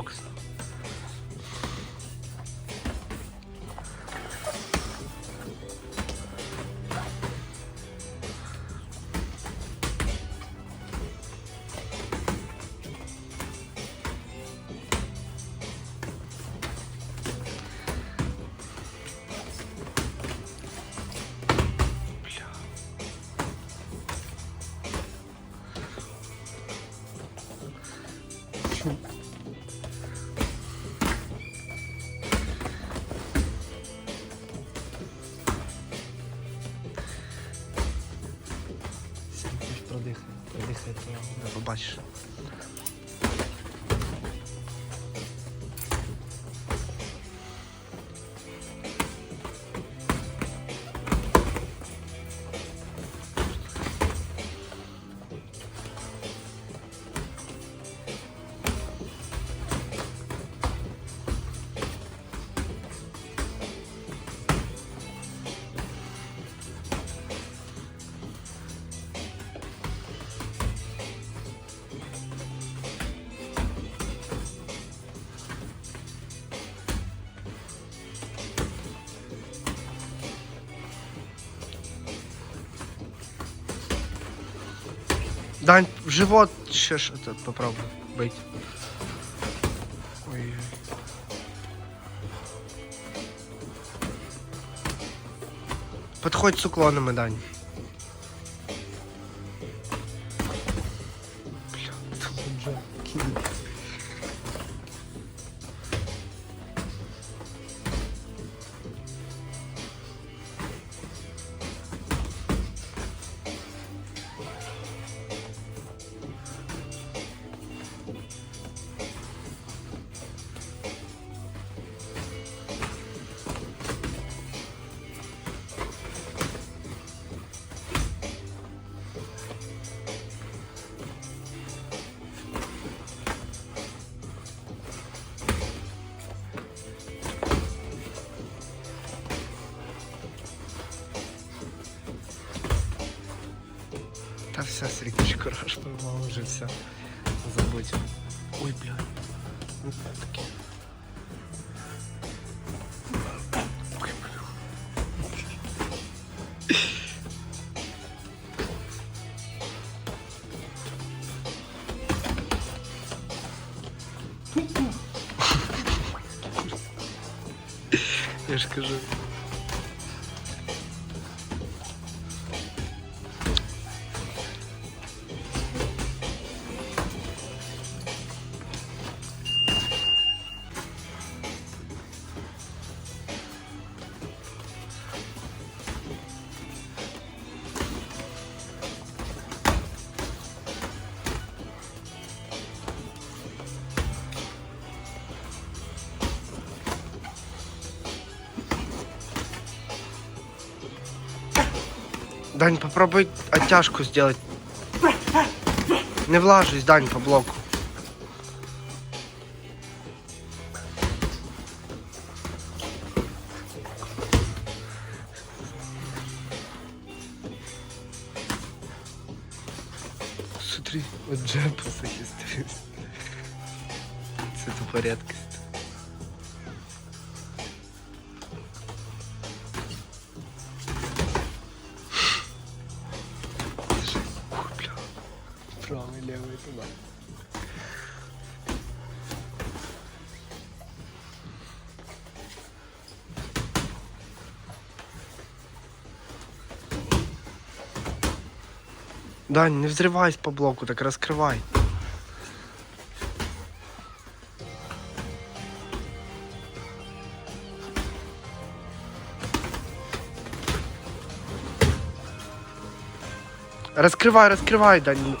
僕 Eu vou baixar. Дань, в живот ще ж это, попробуй бить. Ой. Подходь с уклонами, Дань. Все, Сергій Кураж поймав вже все. Забудь. Ой, бля. Ну, таке. Я ж кажу. Дань, попробуй оттяжку сделать. Не влажусь, Дань, по блоку. Смотри, вот джемпусы есть. Это порядкость. Ух, туда. Дань, не взрывайся по блоку, так раскрывай. Раскрывай, раскрывай, Дань.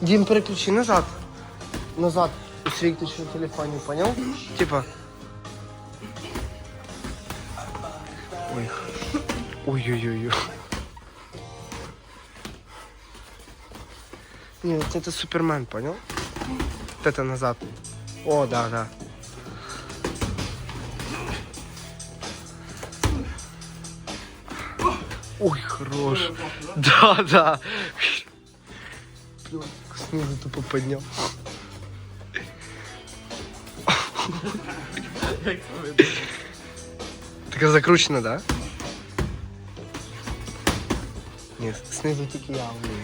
Дим, переключи назад. Назад. У свій на телефоні, понял? Типа. Ой. Ой-ой-ой. Не, вот это Супермен, понял? Вот это назад. О, да, да. Ой, хорош. Да, да. Блин, Снизу тупо поднял. Така закручена, да? Ні, снизу тільки я вмію.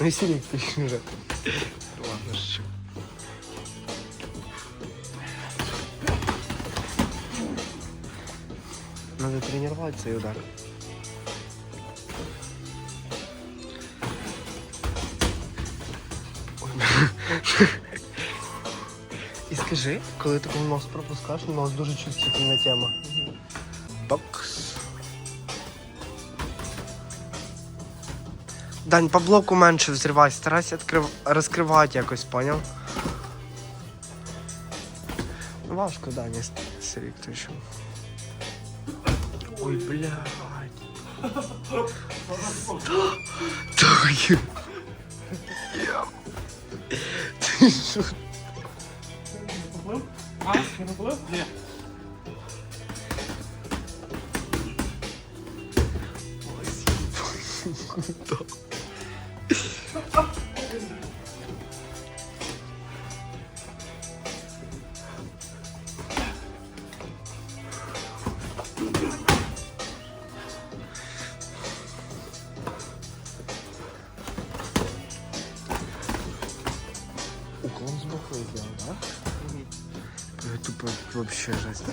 Ну і сірік точно вже. Ладно, що. Надо тренировать цей удар. І скажи, коли ти нос пропускаєш, нос дуже чувствительна тема. Бокс. Дань, по блоку менше взривай, старайся відкрив... розкривати якось, поняв? Ну, Важко, Даня, Сирік, ти що? Ой, блядь. Ти що? А, вообще жесть.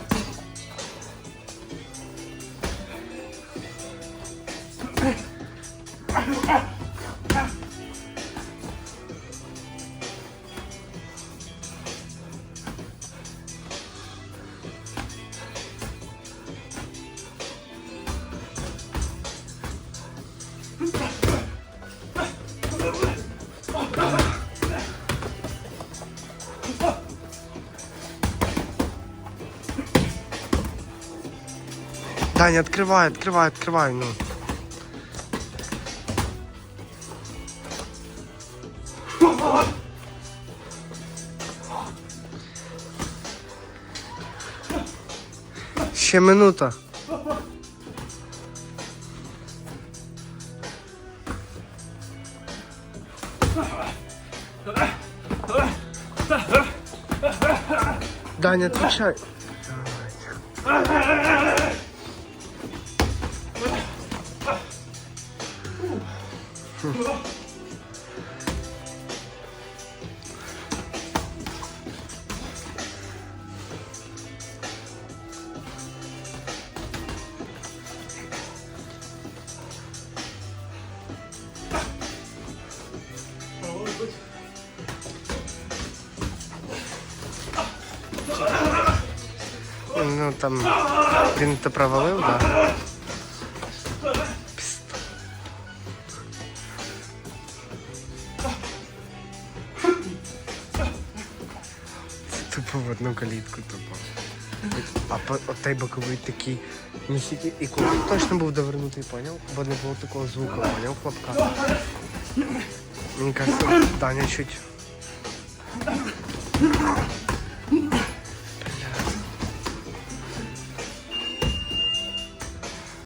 Даня, открывай, открывай, открывай, ну. Ще минута. Даня, отвечай. Ну там він то провалив, да. В одну калітку тупо. А по той боковий такий. І кулак точно був довернутий, поняв? Бо не було такого звуку, поняв хлопка. Мені кажется, Даня чуть.